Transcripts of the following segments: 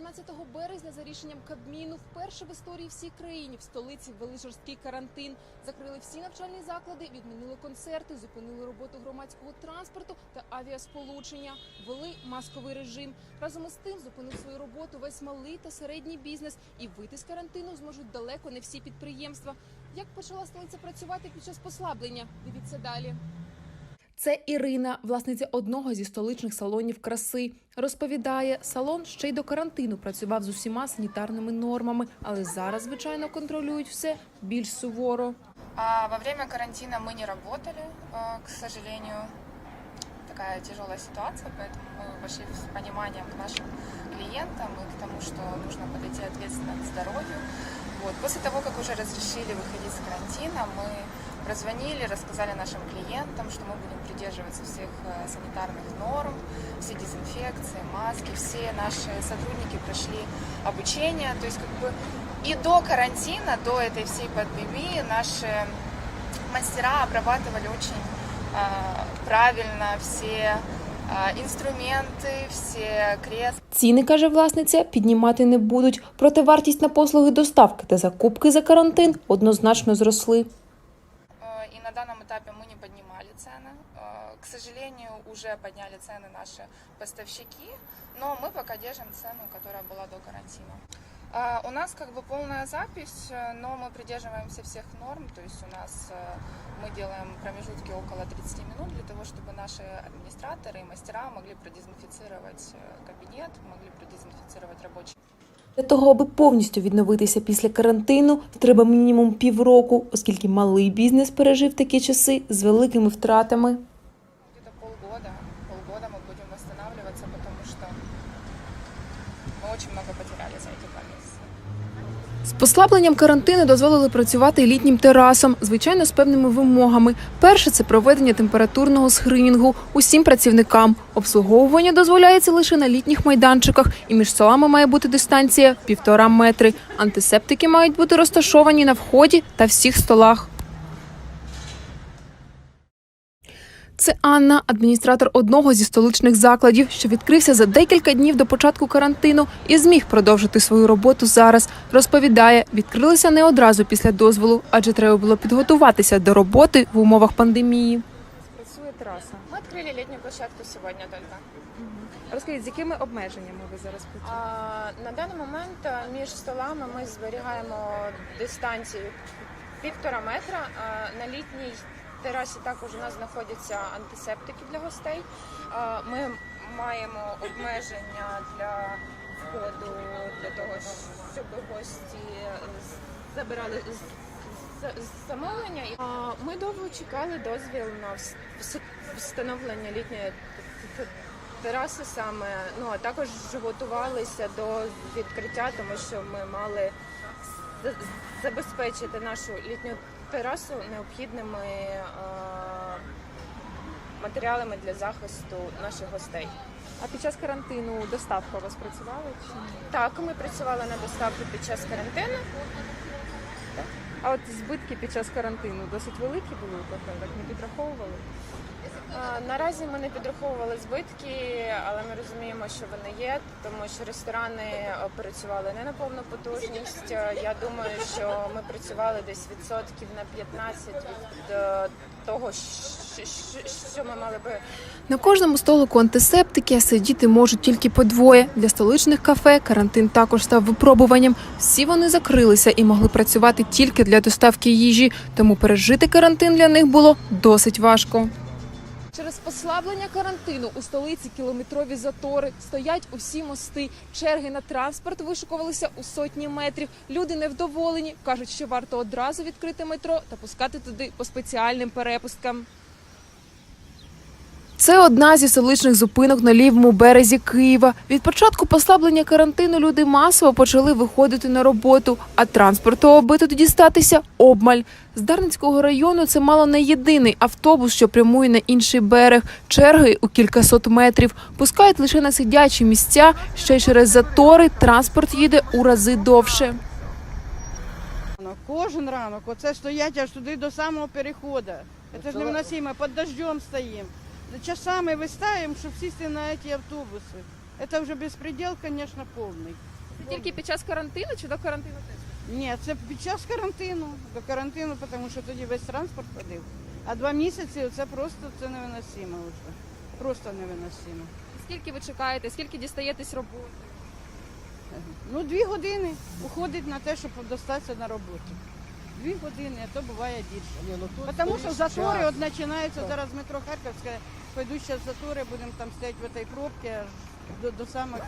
12 березня за рішенням Кабміну вперше в історії всій країні в столиці ввели жорсткий карантин. Закрили всі навчальні заклади, відмінили концерти, зупинили роботу громадського транспорту та авіасполучення. Ввели масковий режим. Разом із тим зупинив свою роботу весь малий та середній бізнес. І вийти з карантину зможуть далеко не всі підприємства. Як почала столиця працювати під час послаблення? Дивіться далі. Це Ірина, власниця одного зі столичних салонів краси. Розповідає, салон ще й до карантину працював з усіма санітарними нормами, але зараз, звичайно, контролюють все більш суворо. А во время карантина мы не работали, э, к сожалению. Такая тяжелая ситуация, поэтому мы пошли с пониманием к нашим клиентам и к тому, что нужно подойти ответственно к здоровью. Вот. После того, как уже разрешили выходить с карантина, мы прозвонили, рассказали нашим клиентам, что мы будем придерживаться всех э, санитарных норм, все дезинфекции, маски, все наши сотрудники прошли обучение. То есть как бы и до карантина, до этой всей пандемии наши мастера обрабатывали очень э, правильно все э, инструменты, все кресла. Ціни, каже власниця, піднімати не будуть. Проте вартість на послуги доставки та закупки за карантин однозначно зросли. Э, на данном этапе мы не поднимали цены. Э, К сожалению, уже подняли цены наши поставщики, но мы пока держим цену, которая была до карантина. А, У нас как бы полная запись, э, но мы придерживаемся всех норм, то есть у нас э, мы делаем промежутки около 30 минут для того, чтобы наши администраторы и мастера могли продезинфицировать э, кабинет, могли продезинфицировать рабочий Для того, аби повністю відновитися після карантину, треба мінімум півроку, оскільки малий бізнес пережив такі часи з великими втратами. где-то полгода. Полгода мы будем восстанавливаться, потому что мы очень много потеряли за эти два месяца. З послабленням карантину дозволили працювати літнім терасом, звичайно, з певними вимогами. Перше це проведення температурного скринінгу усім працівникам. Обслуговування дозволяється лише на літніх майданчиках, і між столами має бути дистанція півтора метри. Антисептики мають бути розташовані на вході та всіх столах. Це Анна, адміністратор одного зі столичних закладів, що відкрився за декілька днів до початку карантину і зміг продовжити свою роботу зараз. Розповідає, відкрилися не одразу після дозволу, адже треба було підготуватися до роботи в умовах пандемії. Працює тераса. Мы открыли летнюю площадку сегодня только. Розкажіть, з якими обмеженнями ви зараз працюєте? А, на даний момент е, між столами ми зберігаємо дистанцію півтора метра. А, на літній терасі також у нас знаходяться антисептики для гостей. Ми маємо обмеження для входу для того, щоб гості забирали замовлення. Ми довго чекали дозвіл на вс- вс- встановлення літньої тераси саме. Ну а також готувалися до відкриття, тому що ми мали забезпечити нашу літню терасу необхідними е, матеріалами для захисту наших гостей. А під час карантину доставка у вас працювала чи ні? Так, ми працювали на доставку під час карантину. А от збитки під час карантину досить великі були у кафе, так не підраховували? Наразі ми не підраховували збитки, але ми розуміємо, що вони є, тому що ресторани працювали не на повну потужність. Я думаю, що ми працювали десь відсотків на 15 від е, того, що ми мали би На кожному столику антисептики, сидіти можуть тільки по двоє. Для столичних кафе карантин також став випробуванням. Всі вони закрилися і могли працювати тільки для доставки їжі, тому пережити карантин для них було досить важко. Через послаблення карантину у столиці кілометрові затори стоять усі мости. Черги на транспорт вишукувалися у сотні метрів. Люди невдоволені, кажуть, що варто одразу відкрити метро та пускати туди по спеціальним перепусткам. Це одна зі столичних зупинок на лівому березі Києва. Від початку послаблення карантину люди масово почали виходити на роботу, а транспорту, аби туди дістатися, обмаль. З Дарницького району це мало не єдиний автобус, що прямує на інший берег. Черги у кількасот метрів. Пускають лише на сидячі місця. Ще й через затори транспорт їде у рази довше. Кожен ранок, оце стоять аж туди до самого переходу. Це ж невыносимо, під дождем стоїмо. Часами вистаємо, щоб сісти на ці автобуси. Це вже безпредел, звісно, повний. Тільки під час карантину чи до карантину теж? Ні, це під час карантину. До карантину, тому що тоді весь транспорт ходив. А два місяці це просто це невиносимо вже. Просто невиносимо. Скільки ви чекаєте? Скільки дістаєтесь роботи? Ну, дві години уходить на те, щоб достатися на роботу. Дві години, а то буває більше. Ні, ну тут Тому що стоїть затори час. от починаються зараз метро Харківське, пойду зараз затори, будемо там стояти в цій пробці до, до самого,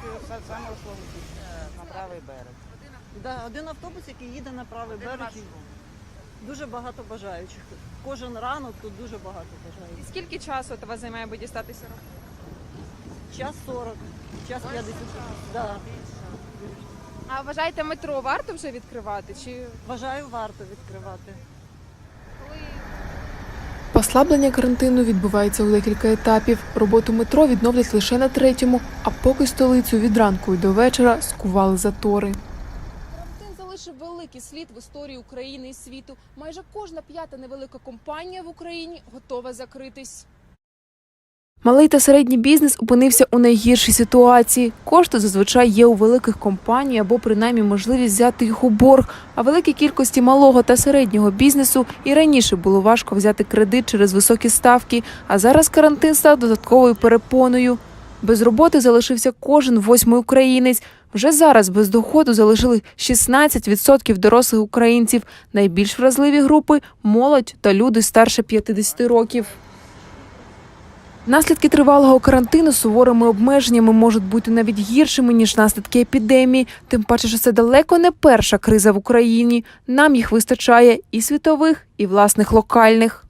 самого Славутича. на правий берег. Да, один автобус, який їде на правий берег. і Дуже багато бажаючих. Кожен ранок тут дуже багато І бажаючих. скільки часу от у вас займає, аби дістатися? Час 40, час 50. Да. А вважаєте, метро варто вже відкривати? Чи Вважаю, варто відкривати. Послаблення карантину відбувається у декілька етапів. Роботу метро відновлять лише на третьому, а поки столицю від ранку і до вечора скували затори. Карантин залишив великий слід в історії України і світу. Майже кожна п'ята невелика компанія в Україні готова закритись. Малий та середній бізнес опинився у найгіршій ситуації. Кошти зазвичай є у великих компаній або принаймні можливість взяти їх у борг. А великій кількості малого та середнього бізнесу і раніше було важко взяти кредит через високі ставки. А зараз карантин став додатковою перепоною. Без роботи залишився кожен восьмий українець. Вже зараз без доходу залишили 16% дорослих українців. Найбільш вразливі групи молодь та люди старше 50 років. Наслідки тривалого карантину суворими обмеженнями можуть бути навіть гіршими ніж наслідки епідемії. Тим паче, що це далеко не перша криза в Україні. Нам їх вистачає і світових, і власних локальних.